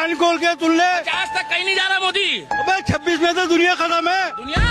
कान खोल के सुन ले आज तक कहीं नहीं जा रहा मोदी अबे छब्बीस में तो दुनिया खत्म है दुनिया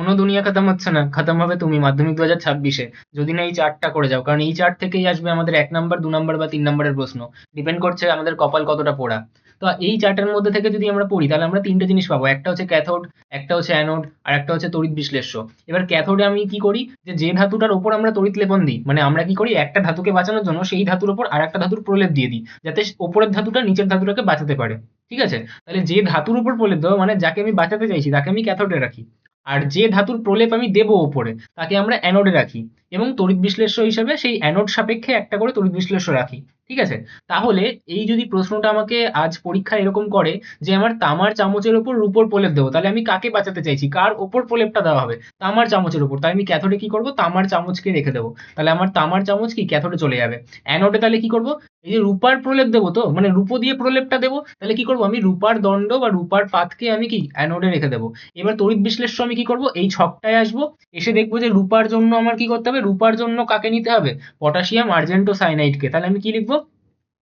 কোনো দুনিয়া খতম হচ্ছে না খতম হবে তুমি মাধ্যমিক দু হাজার ছাব্বিশে যদি না এই চারটা করে যাও কারণ এই চার থেকেই আসবে আমাদের এক নাম্বার দু নাম্বার বা তিন নাম্বারের প্রশ্ন ডিপেন্ড করছে আমাদের কপাল কতটা পোড়া তো এই চারটার মধ্যে থেকে যদি আমরা পড়ি, তাহলে আমরা তিনটে জিনিস পাবো। একটা হচ্ছে ক্যাথোড একটা হচ্ছে অ্যানোড আর একটা হচ্ছে তড়িৎ বিশ্লেষ্য। এবার ক্যাথোডে আমি কি করি? যে যে ধাতুটার উপর আমরা তড়িৎ লেপন দিই মানে আমরা কি করি? একটা ধাতুকে বাঁচানোর জন্য সেই ধাতুর উপর আর একটা ধাতুর প্রলেপ দিয়ে দিই, যাতে ওপরের ধাতুটা নিচের ধাতুটাকে বাঁচাতে পারে। ঠিক আছে? তাহলে যে ধাতুর উপর প্রলেপ দেবো মানে যাকে আমি বাঁচাতে চাইছি, তাকে আমি ক্যাথোডে রাখি। আর যে ধাতুর প্রলেপ আমি দেবো ওপরে, তাকে আমরা অ্যানোডে রাখি। এবং তড়িৎ বিশ্লেষ্য হিসেবে সেই অ্যানোড সাপেক্ষে একটা করে তড়িৎ বিশ্লেষ্য রাখি। ঠিক আছে? তাহলে এই যদি প্রশ্নটা আমাকে আজ পরীক্ষায় এরকম করে যে আমার তামার চামচের উপর রূপোর প্রলেপ দেবো, তাহলে আমি কাকে বাঁচাতে চাইছি? কার ওপর প্রলেপটা দেওয়া হবে? তামার চামচের উপর তাই আমি ক্যাথোডে কি করব? তামার চামচকে রেখে দেবো। তাহলে আমার তামার চামচ কি? ক্যাথোডে চলে যাবে। অ্যানোডে তাহলে কি করব? এই যে রূপার প্রলেপ দেবো তো মানে রূপো দিয়ে প্রলেপটা দেবো, তাহলে কি করব? আমি রূপার দণ্ড বা রূপার পাতকে আমি কি? অ্যানোডে রেখে দেবো। এবার তড়িৎ বিশ্লেষ্য আমি কি করব? এই ছকটায় আসব। এসে দেখব যে রূপার জন্য আমার কি করতে হবে? রূপার জন্য কাকে নিতে হবে? পটাশিয়াম আর্জেন্টো সায়ানাইডকে তাহলে আমি কি লিখব?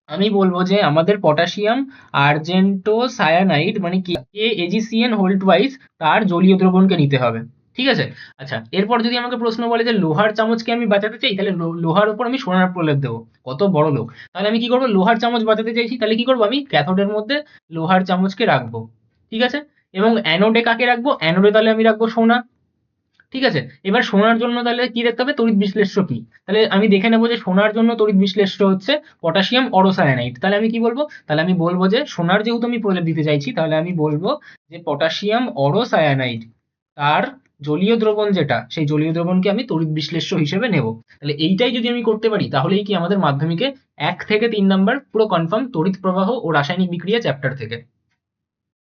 আমি বলব যে আমাদের পটাশিয়াম আর্জেন্টো সায়ানাইড মানে কি? কে এজিসিএন হোল্ড ওয়াইজ তার জলীয় দ্রবণকে নিতে হবে। ঠিক আছে? আচ্ছা এরপর যদি আমাকে প্রশ্ন বলে যে লোহার চামচকে আমি বাঁচাতে চাই, তাহলে লোহার উপর আমি সোনার প্রলেপ দেবো। কত বড় লোক। তাহলে আমি কি করব? লোহার চামচ বাঁচাতে চাইছি, তাহলে কি করব? আমি ক্যাথোডের মধ্যে লোহার চামচকে রাখব। ঠিক আছে? এবং অ্যানোডে কাকে রাখব? অ্যানোডে তাহলে আমি রাখব সোনা। ঠিক আছে? এবার সোনার জন্য তাহলে কি দেখতে হবে? তড়িৎ বিশ্লেষ্য কি? তাহলে আমি দেখে নেব যে সোনার জন্য তড়িৎ বিশ্লেষ্য হচ্ছে পটাশিয়াম অরোসায়ানাইড। তাহলে আমি কি বলব? তাহলে আমি বলব যে সোনার যেহেতু আমি প্রলেপ দিতে চাইছি, তাহলে আমি বলব যে পটাশিয়াম অরোসায়ানাইড, তার জলীয় দ্রবণ যেটা, সেই জলীয় দ্রবণকে আমি তড়িৎ বিশ্লেষ্য হিসেবে নেব। তাহলে এইটাই যদি আমি করতে পারি, তাহলেই কি আমাদের মাধ্যমিকে এক থেকে তিন নাম্বার পুরো কনফার্ম তড়িৎ প্রবাহ ও রাসায়নিক বিক্রিয়া চ্যাপ্টার থেকে।